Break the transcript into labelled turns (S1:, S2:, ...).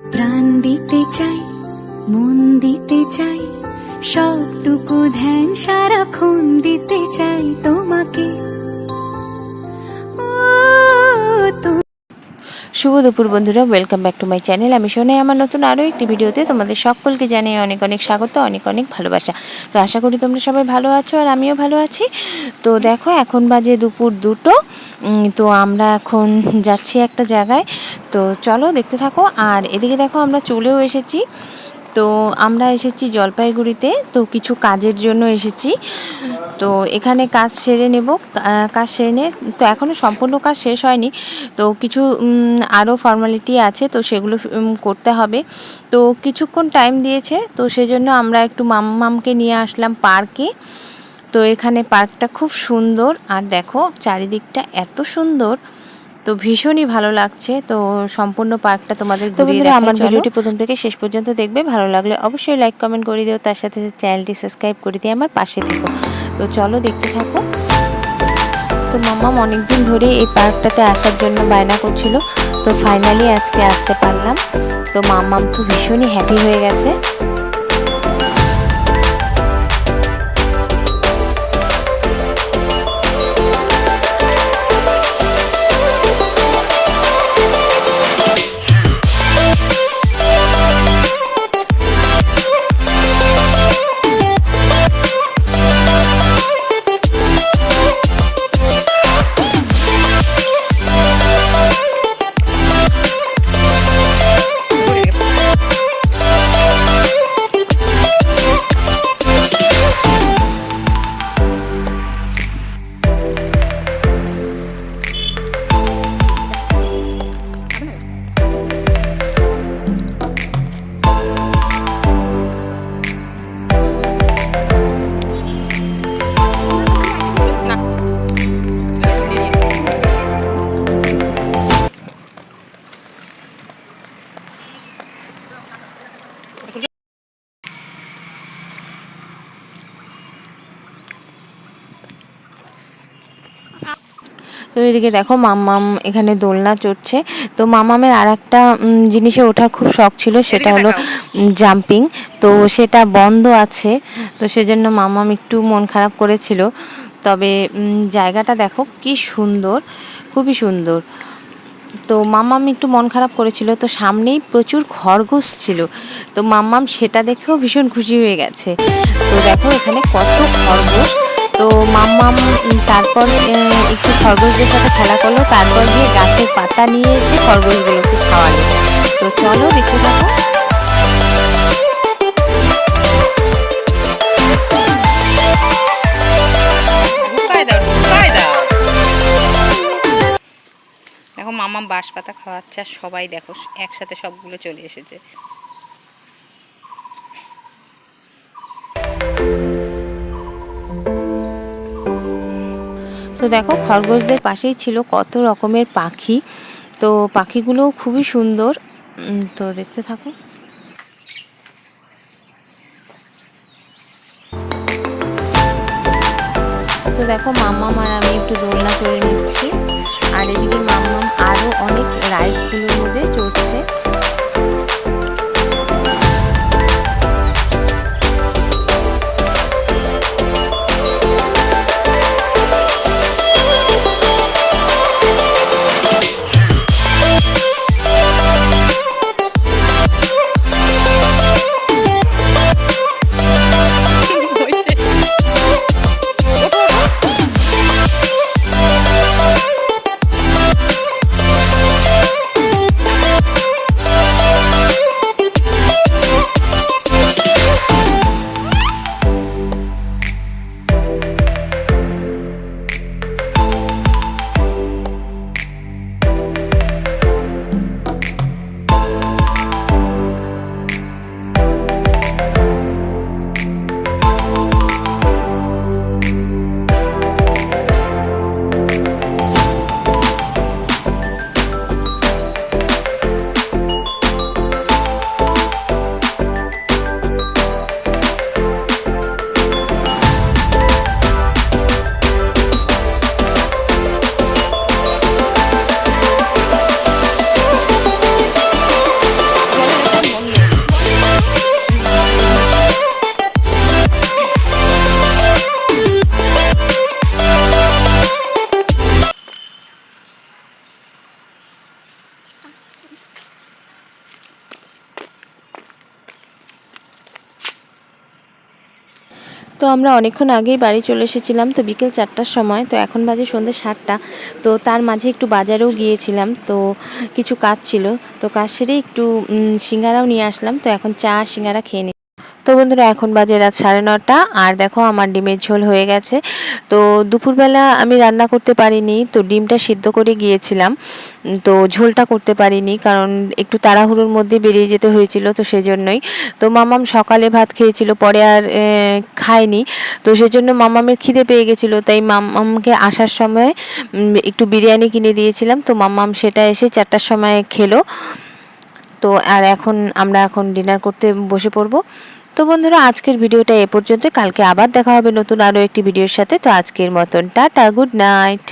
S1: প্রাণ দিতে চাই মন দিতে চাই সবটুকু ধ্যান সারাক্ষণ দিতে চাই তোমাকে।
S2: শুভ দুপুর বন্ধুরা welcome back to my channel আমি শোনে আমার নতুন আরও একটি ভিডিওতে তোমাদের সকলকে জানিয়ে অনেক অনেক স্বাগত, অনেক অনেক ভালোবাসা। তো আশা করি তোমরা সবাই ভালো আছো আর আমিও ভালো আছি। তো দেখো, এখন বাজে দুপুর দুটো। তো আমরা এখন যাচ্ছি একটা জায়গায়। তো চলো দেখতে থাকো। আর এদিকে দেখো, আমরা চলেও এসেছি। তো আমরা এসেছি জলপাইগুড়িতে, তো কিছু কাজের জন্য এসেছি। তো এখানে কাজ সেরে নেব কাজ সেরে নে, তো এখনও সম্পূর্ণ কাজ শেষ হয়নি। তো কিছু আরও ফর্মালিটি আছে, তো সেগুলো করতে হবে। তো কিছুক্ষণ টাইম দিয়েছে, তো সেজন্য আমরা একটু মাম্মামকে নিয়ে আসলাম পার্কে। তো এখানে পার্কটা খুব সুন্দর, আর দেখো চারিদিকটা এত সুন্দর। তো ভীষণই ভালো লাগছে। তো সম্পূর্ণ পার্কটা তোমাদের ঘুরিয়ে
S3: আমার ভিডিওটি
S2: প্রথম থেকে শেষ পর্যন্ত দেখবে ভালো লাগলে অবশ্যই লাইক কমেন্ট করে দিও তার সাথে চ্যানেলটি সাবস্ক্রাইব করে দিয়ে আমার পাশে থেকো। তো চলো দেখতে থাকো। তো মাম্মাম অনেকদিন ধরে এই পার্কটাতে আসার জন্য বায়না করছিল তো ফাইনালি আজকে আসতে পারলাম। তো মাম্মাম তো ভীষণই হ্যাপি হয়ে গেছে। তো এদিকে দেখো মাম্মাম এখানে দোলনা চড়ছে। তো মামামের আর একটা জিনিসে ওঠার খুব শখ ছিল সেটা হলো জাম্পিং। তো সেটা বন্ধ আছে তো সেজন্য মামাম একটু মন খারাপ করেছিল। তবে জায়গাটা দেখো কি সুন্দর খুবই সুন্দর। তো মাম্মাম একটু মন খারাপ করেছিল তো সামনেই প্রচুর খরগোশ ছিল। তো মাম্মাম সেটা দেখেও ভীষণ খুশি হয়ে গেছে। তো দেখো এখানে কত খরগোশ। তো মাম্মাম তারপর একটু খরগোশদের সাথে খেলা করল। তারপর গিয়ে গাছের পাতা নিয়ে এসে খরগোশগুলোকে খাওয়ালো। তো চলো দেখতে থাকো।
S3: দেখো, মামা বাঁশ পাতা খাওয়াচ্ছে আর সবাই দেখো, একসাথে সবগুলো চলে এসেছে।
S2: দেখো, খরগোশদের পাশেই ছিল কত রকমের পাখি। তো পাখিগুলোও খুবই সুন্দর। তো দেখতে থাকো। তো দেখো, মাম্মাম আর আমি একটু দোলনা চড়ে নিচ্ছি। আর এদিকে মাম্মাম আরও অনেক রাইডসগুলোর মধ্যে চড়ছে। তো আমরা অনেকক্ষণ আগেই বাড়ি চলে এসেছিলাম, তো বিকেল চারটার সময়, তো এখন বাজে সন্ধ্যে সাতটা, তো তার মাঝে একটু বাজারেও গিয়েছিলাম, তো কিছু কাজ ছিল, তো কাজ সেরে একটু সিঙ্গারাও নিয়ে আসলাম, তো এখন চা, সিঙ্গারা খেয়ে তো বন্ধুরা, এখন বাজে রাত সাড়ে নটা। আর দেখো, আমার ডিমের ঝোল হয়ে গেছে। তো দুপুরবেলা আমি রান্না করতে পারিনি, তো ডিমটা সিদ্ধ করে গিয়েছিলাম। তো ঝোলটা করতে পারিনি, কারণ একটু তাড়াহুড়োর মধ্যে বেরিয়ে যেতে হয়েছিল, তো সেজন্যই। তো মামাম সকালে ভাত খেয়েছিল, পরে আর খায়নি। তো সেজন্য মামামের খিদে পেয়ে গেছিল, তাই মামামকে আসার সময় একটু বিরিয়ানি কিনে দিয়েছিলাম। তো মামাম সেটা এসে চারটার সময় খেলো। তো আর এখন আমরা এখন ডিনার করতে বসে পড়ব। তো বন্ধুরা, আজকের ভিডিওটা এ পর্যন্ত। কালকে আবার দেখা হবে নতুন আরও একটি ভিডিওর সাথে। তো আজকের মতন, টাটা, গুড নাইট।